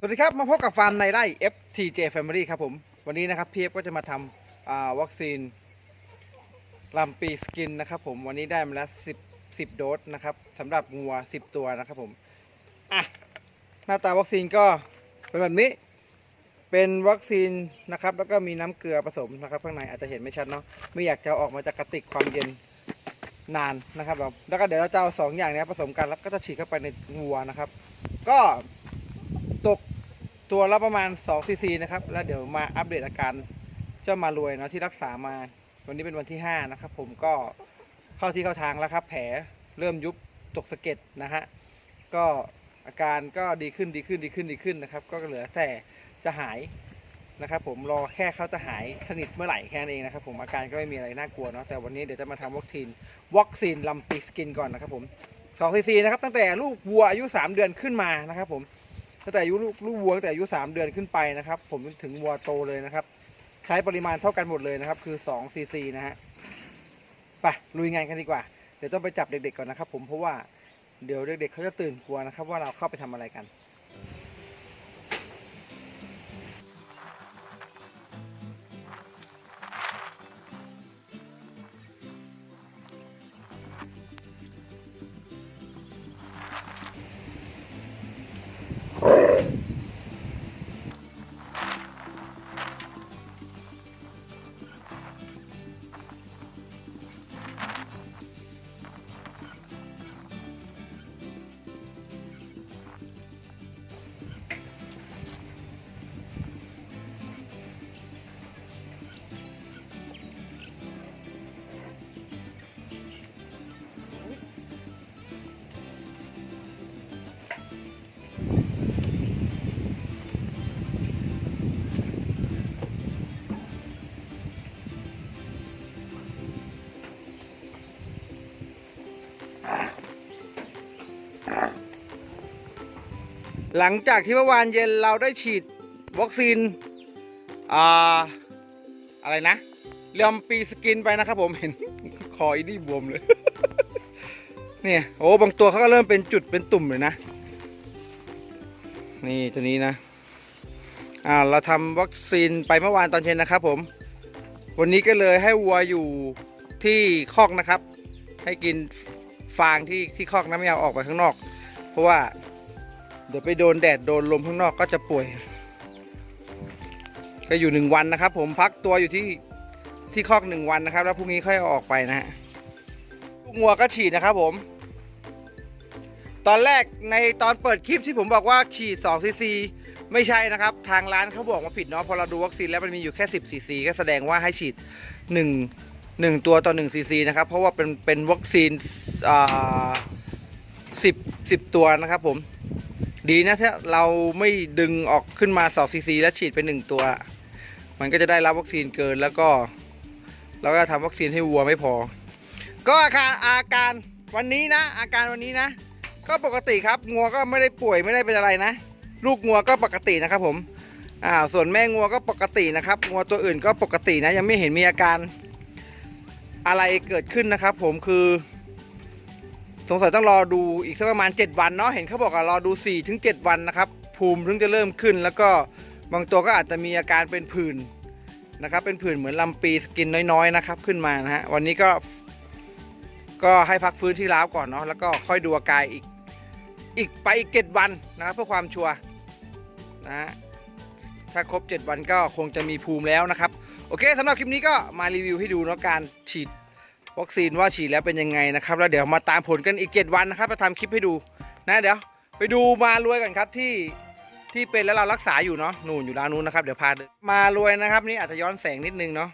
สวัสดีครับ มาพบกับฟาร์มในไร่ FTJ Family ครับผม วันนี้นะครับพีเอฟก็จะมาทำวัคซีนลำปีสกินนะครับผมวันนี้ได้มาแล้ว10 10 โดสนะครับสำหรับงัว 10 ตัวนะครับผมอะหน้าตาวัคซีนก็เป็นแบบนี้ เป็นวัคซีนนะครับ แล้วก็มีน้ำเกลือผสมนะครับ ข้างในอาจจะเห็นไม่ชัดเนาะไม่อยากจะออกมาจากกระติกความเย็นนานนะครับผมแล้วก็เดี๋ยวเราจะเอาสองอย่างนี้ผสมกันแล้วก็จะฉีดเข้าไปในงัวนะครับ ก็ ตัวละประมาณ2ซีซีนะครับ แล้วเดี๋ยวมาอัปเดตอาการเจ้ามารวยเนาะที่รักษามา วันนี้เป็นวันที่ 5 นะครับ ผมก็เข้าที่เข้าทางแล้วครับ แผลเริ่มยุบตกสะเก็ดนะฮะก็อาการก็ดีขึ้นดีขึ้นดีขึ้นดีขึ้นนะครับ ก็เหลือแต่จะหายนะครับ ผมรอแค่เขาจะหายสนิทเมื่อไหร่แค่นั้นเองนะครับ ผมอาการก็ไม่มีอะไรน่ากลัวเนาะแต่วันนี้เดี๋ยวจะมาทำวัคซีนวัคซีนลำปีสกินก่อนนะครับ ผม2ซีซีนะครับตั้งแต่ลูกวัวอายุ 3 เดือนขึ้นมานะครับ ผม ตั้งแต่อายุลูกวัวตั้งแต่อายุ 3 เดือนขึ้นไปนะครับ ผมถึงวัวโตเลยนะครับ ใช้ปริมาณเท่ากันหมดเลยนะครับ คือ2ซีซีนะฮะไปลุยงานกันดีกว่า เดี๋ยวต้องไปจับเด็กๆก่อนนะครับ ผมเพราะว่าเดี๋ยวเด็กๆเขาจะตื่นกลัวนะครับ ว่าเราเข้าไปทำอะไรกัน หลังจากที่เมื่อวานเย็นเราได้ฉีดวัคซีนอ่าอะไรนะเรียมปีสกินไปนะครับผมเห็นคออีนี่บวมเลย เนี่ยโอ้บางตัวเขาก็เริ่มเป็นจุดเป็นตุ่มเลยนะ นี่ตัวนี้นะอ่าเราทำวัคซีนไปเมื่อวานตอนเย็นนะครับผม วันนี้ก็เลยให้วัวอยู่ที่คอกนะครับ ให้กินฟางที่ที่คอกนะไม่เอาออกไปข้างนอก เพราะว่า เดี๋ยวไปโดนแดดโดนลมข้างนอกก็จะป่วย ก็อยู่หนึ่งวันนะครับ ผมพักตัวอยู่ที่ที่คอกหนึ่งวันนะครับ แล้วพรุ่งนี้ค่อยออกไปนะฮะงัวก็ฉีดนะครับผม ตอนแรกในตอนเปิดคลิปที่ผมบอกว่าฉีด2ซีซีไม่ใช่นะครับ ทางร้านเขาบอกมาผิดเนาะพอเราดูวัคซีนแล้วมันมีอยู่แค่ 10ซีซีก็แสดงว่าให้ฉีด 1 1 ตัวต่อ1ซีซีนะครับ เพราะว่าเป็นเป็นวัคซีนอ่า10 10 ตัวนะครับผม ดีนะถ้าเราไม่ดึงออกขึ้นมา2ซีซีแล้วฉีดไป1ตัว มันก็จะได้รับวัคซีนเกินแล้วก็เราก็ทำวัคซีนให้วัวไม่พอ ก็อาการอาการวันนี้นะ อาการวันนี้นะ ก็ปกติครับงัวก็ไม่ได้ป่วยไม่ได้เป็นอะไรนะ ลูกงัวก็ปกตินะครับผมอ่าส่วนแม่งัวก็ปกตินะครับงัวตัวอื่นก็ปกตินะ ยังไม่เห็นมีอาการอะไรเกิดขึ้นนะครับ ผมคือ สงสัยต้องรอดูอีกสักประมาณ 7 วันเนาะเห็นเขาบอกว่ารอดู4ถึง7วันนะครับภูมิถึงจะเริ่มขึ้น แล้วก็บางตัวก็อาจจะมีอาการเป็นผื่นนะครับ เป็นผื่นเหมือนลำปีสกินน้อยๆนะครับ ขึ้นมานะฮะวันนี้ก็ก็ให้พักฟื้นที่ร้าวก่อนเนาะแล้วก็ค่อยดูอาการอีกอีกไปอีก7วันนะครับเพื่อความชัวร์นะฮะถ้าครบ 7 วันก็คงจะมีภูมิแล้วนะครับ โอเคสำหรับคลิปนี้ก็มารีวิวให้ดูเนาะการฉีด วัคซีนว่าฉีดแล้วเป็นยังไงนะครับ แล้วเดี๋ยวมาตามผลกันอีก 7 วันนะครับมาทำคลิปให้ดูนะเดี๋ยว ไปดูมารวยกันครับที่ที่เป็นแล้วเรารักษาอยู่เนาะนู่นอยู่ร้านนู้นนะครับเดี๋ยวพาเดินมารวยนะครับ นี่อาจจะย้อนแสงนิดนึงเนาะ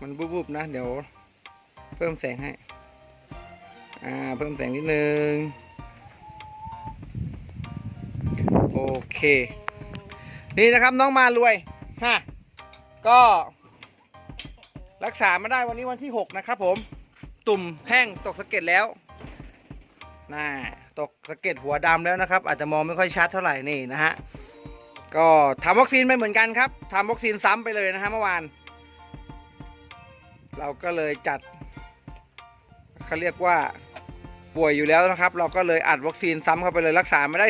มันบุบๆนะ เดี๋ยว เพิ่มแสงให้อ่าเพิ่มแสงนิดนึงโอเค นี่นะครับน้องมารวยฮะก็ รักษามาได้วันนี้วันที่ 6 นะครับผม ตุ่มแห้งตกสะเก็ดแล้วน่าตกสะเก็ดหัวดำแล้วนะครับ อาจจะมองไม่ค่อยชัดเท่าไหร่นี่นะฮะ ก็ทำวัคซีนไปเหมือนกันครับทำวัคซีนซ้ำไปเลยนะฮะเมื่อวาน เราก็เลยจัดเขาเรียกว่าป่วยอยู่แล้วนะครับ เราก็เลยอัดวัคซีนซ้ำเข้าไปเลยรักษาไม่ได้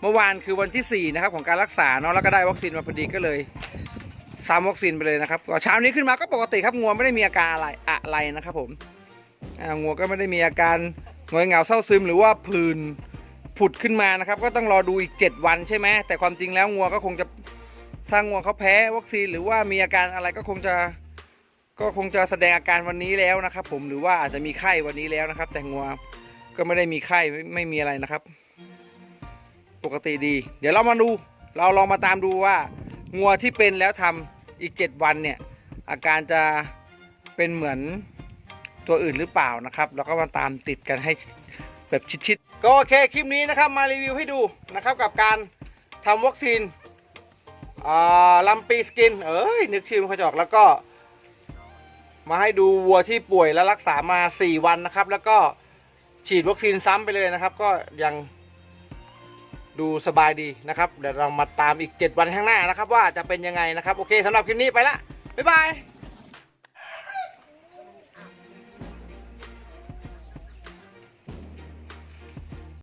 เมื่อวานคือวันที่4นะครับของการรักษาเนาะแล้วก็ได้วัคซีนมาพอดีก็เลย ซ้ำวัคซีนไปเลยนะครับก็เช้านี้ขึ้นมาก็ปกติครับงัวไม่ได้มีอาการอะไรอะไรนะครับผมงัวก็ไม่ได้มีอาการงอยเหงาเศร้าซึมหรือว่าผื่นผุดขึ้นมานะครับ ก็ต้องรอดูอีก 7 วันใช่ไหมแต่ความจริงแล้วงัวก็คงจะถ้างัวเขาแพ้วัคซีนหรือว่ามีอาการอะไรก็คงจะก็คงจะแสดงอาการวันนี้แล้วนะครับ ผมหรือว่าอาจจะมีไข้วันนี้แล้วนะครับ แต่งัวก็ไม่ได้มีไข้ไม่ไม่มีอะไรนะครับ ปกติดี เดี๋ยวเรามาดู เราลองมาตามดูว่า งัวที่เป็นแล้วทำอีก 7 วันเนี่ยอาการจะเป็นเหมือนตัวอื่นหรือเปล่านะครับ แล้วก็มาตามติดกันให้แบบชิดๆ ก็โอเคคลิปนี้นะครับมารีวิวให้ดูนะครับกับการทำวัคซีนลัมปีสกิน เอ้ยนึกชื่อม่ค่อยจอกแล้วก็มาให้ดูวัวที่ป่วยแล้วรักษามา 4 วันนะครับ แล้วก็ฉีดวัคซีนซ้ำไปเลยนะครับ ก็ยัง ดูสบายดีนะครับ เดี๋ยวเรามาตามอีก 7 วันข้างหน้านะครับ ว่าจะเป็นยังไงนะครับ โอเคสำหรับคลิปนี้ไปละบ๊ายบาย